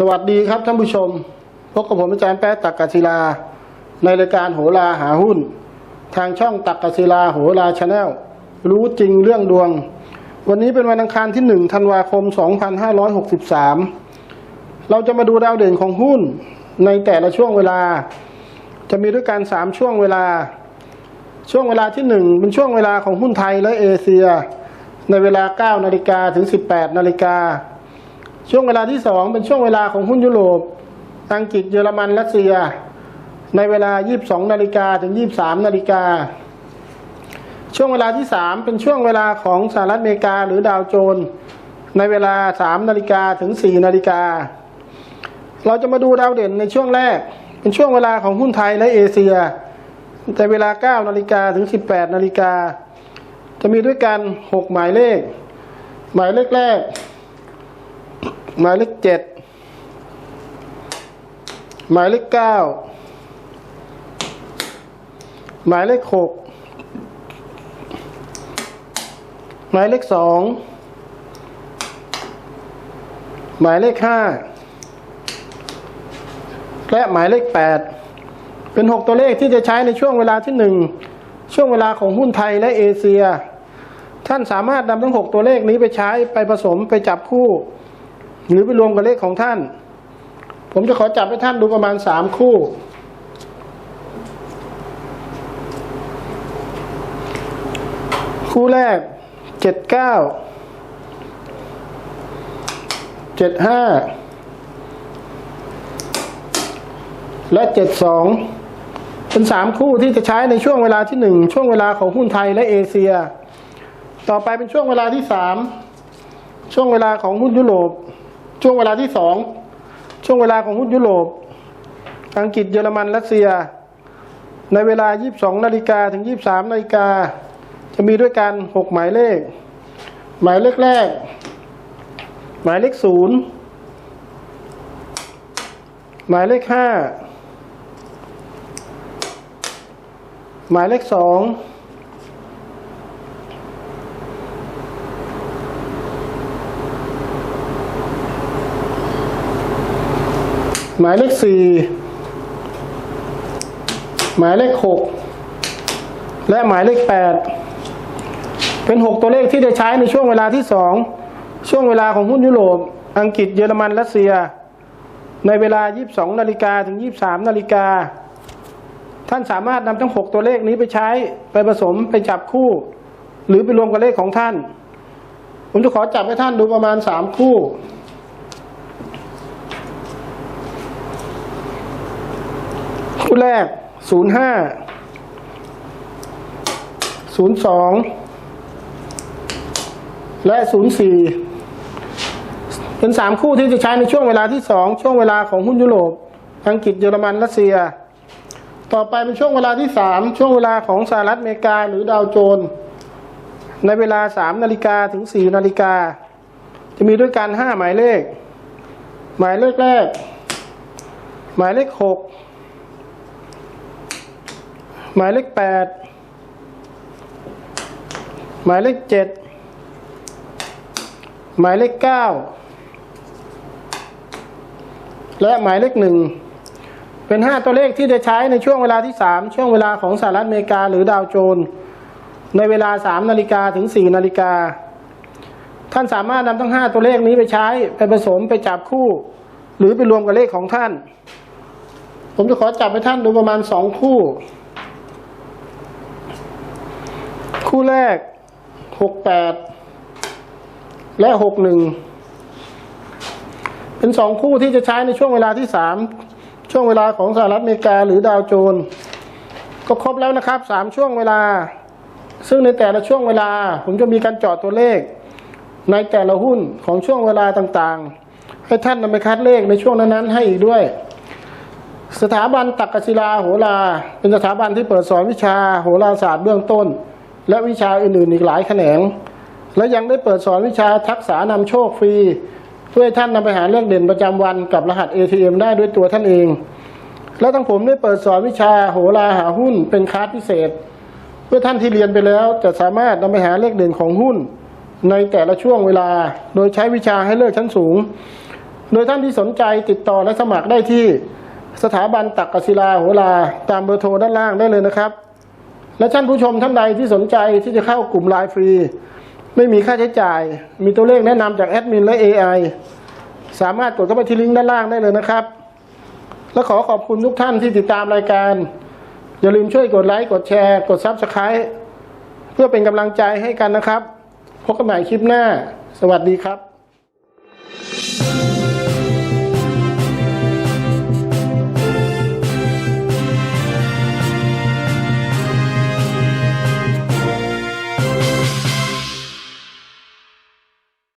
สวัสดีครับท่านผู้ชม พบกับผมอาจารย์แป๊ะตักกศิลา ในรายการโหราหาหุ้น ทางช่องตักกศิลาโหราชาแนลรู้จริงเรื่องดวง วันนี้เป็นวันอังคารที่ 1 ธันวาคม 2563 เราจะมาดูดาวเด่นของหุ้นในแต่ละช่วงเวลา จะมีด้วยกัน 3 ช่วงเวลา ช่วงเวลาที่ 1 เป็นช่วงเวลาของหุ้นไทยและเอเชีย ในเวลา 9 นาฬิกาถึง 18 นาฬิกา ช่วงเวลาที่ 2 เป็นช่วงเวลาของหุ้นยุโรป อังกฤษเยอรมันรัสเซีย ในเวลา 22 นาฬิกาถึง 23 นาฬิกา ช่วงเวลาที่ 3 เป็นช่วงเวลาของสหรัฐอเมริกาหรือดาวโจนส์ในเวลา 3 นาฬิกาถึง 4 นาฬิกา เราจะมาดูดาวเด่นในช่วงแรก เป็นช่วงเวลาของหุ้นไทยและเอเชียแต่เวลา 9 นาฬิกาถึง 18 นาฬิกา จะมีด้วยกัน 6 หมายเลข หมายเลขแรก หมายเลขเจ็ดหมายเลขเก้าหมายเลขหกหมายเลขสองหมายเลขห้าและหมายเลขแปดเป็นหกตัวเลขที่จะใช้ในช่วงเวลาที่หนึ่งช่วงเวลาของหุ้นไทยและเอเชีย ท่านสามารถนำทั้งหกตัวเลขนี้ไปใช้ไปผสมไปจับคู่ หรือไปรวมกับเลขของท่าน ผมจะขอจับให้ท่านดูประมาณสามคู่ คู่แรกเจ็ดเก้าเจ็ดห้าและเจ็ดสองเป็นสามคู่ที่จะใช้ในช่วงเวลาที่หนึ่งช่วงเวลาของหุ้นไทยและเอเชีย ต่อไปเป็นช่วงเวลาที่สามช่วงเวลาของหุ้นยุโรป ช่วงเวลาที่สองช่วงเวลาของหุ้นยุโรป อังกฤษเยอรมันรัสเซีย ในเวลา 22 นาฬิกาถึง 23 นาฬิกา จะมีด้วยกัน 6 หมายเลข หมายเลขแรก หมายเลข 0 หมายเลข 5 หมายเลข 2 หมายเลขสี่หมายเลขหกและหมายเลขแปดเป็นหกตัวเลขที่ได้ใช้ในช่วงเวลาที่สองช่วงเวลาของหุ้นยุโรป อังกฤษเยอรมันรัสเซีย ในเวลา 22นาฬิกาถึง 23นาฬิกาท่านสามารถนำทั้งหกตัวเลขนี้ไปใช้ไปผสมไปจับคู่ หรือไปรวมกับเลขของท่าน ผมจะขอจับให้ท่านดูประมาณสามคู่ คู่แรกศูนย์ห้าศูนย์สองและศูนย์สี่เป็นสามคู่ที่จะใช้ในช่วงเวลาที่สองช่วงเวลาของหุ้นยุโรป อังกฤษเยอรมันรัสเซีย ต่อไปเป็นช่วงเวลาที่สามช่วงเวลาของสหรัฐอเมริกาหรือดาวโจนส์ในเวลาสามนาฬิกาถึงสี่นาฬิกา จะมีด้วยกันห้าหมายเลข หมายเลขแรก หมายเลขหก หมายเลขแปดหมายเลขเจ็ดหมายเลขเก้าและหมายเลขหนึ่งเป็นห้าตัวเลขที่จะใช้ในช่วงเวลาที่สามช่วงเวลาของสหรัฐอเมริกาหรือดาวโจนส์ในเวลาสามนาฬิกาถึงสี่นาฬิกา ท่านสามารถนำทั้งห้าตัวเลขนี้ไปใช้ไปผสมไปจับคู่ หรือไปรวมกับเลขของท่าน ผมจะขอจับให้ท่านดูประมาณสองคู่ คู่แรกหกแปดและหกหนึ่งเป็นสองคู่ที่จะใช้ในช่วงเวลาที่สามช่วงเวลาของสหรัฐอเมริกาหรือดาวโจนส์ก็ครบแล้วนะครับสามช่วงเวลา ซึ่งในแต่ละช่วงเวลา ผมจะมีการเจาะตัวเลข ในแต่ละหุ้นของช่วงเวลาต่างๆ ให้ท่านนำไปคัดเลขในช่วงนั้นๆให้อีกด้วย สถาบันตักกศิลาโหราเป็นสถาบันที่เปิดสอนวิชาโหราศาสตร์เบื้องต้น และวิชาอื่นๆอีกหลายแขนง และยังได้เปิดสอนวิชาทักษะนำโชคฟรี เพื่อท่านนำไปหาเลขเด่นประจำวันกับรหัส ATM ได้ด้วยตัวท่านเอง และทั้งผมได้เปิดสอนวิชาโหราหาหุ้นเป็นคลาสพิเศษ เพื่อท่านที่เรียนไปแล้วจะสามารถนำไปหาเลขเด่นของหุ้น ในแต่ละช่วงเวลา โดยใช้วิชาให้เลิกชั้นสูง โดยท่านที่สนใจติดต่อและสมัครได้ที่สถาบันตักกศิลาโหราตามเบอร์โทรด้านล่างได้เลยนะครับ และท่านผู้ชมท่านใดที่สนใจที่จะเข้ากลุ่มไลน์ฟรี ไม่มีค่าใช้จ่าย มีตัวเลขแนะนำจากแอดมินและ AI สามารถกดเข้าไปที่ลิงก์ด้านล่างได้เลยนะครับ และขอขอบคุณทุกท่านที่ติดตามรายการ อย่าลืมช่วยกดไลค์กดแชร์ กด Subscribe เพื่อเป็นกำลังใจให้กันนะครับ พบกันใหม่คลิปหน้า สวัสดีครับ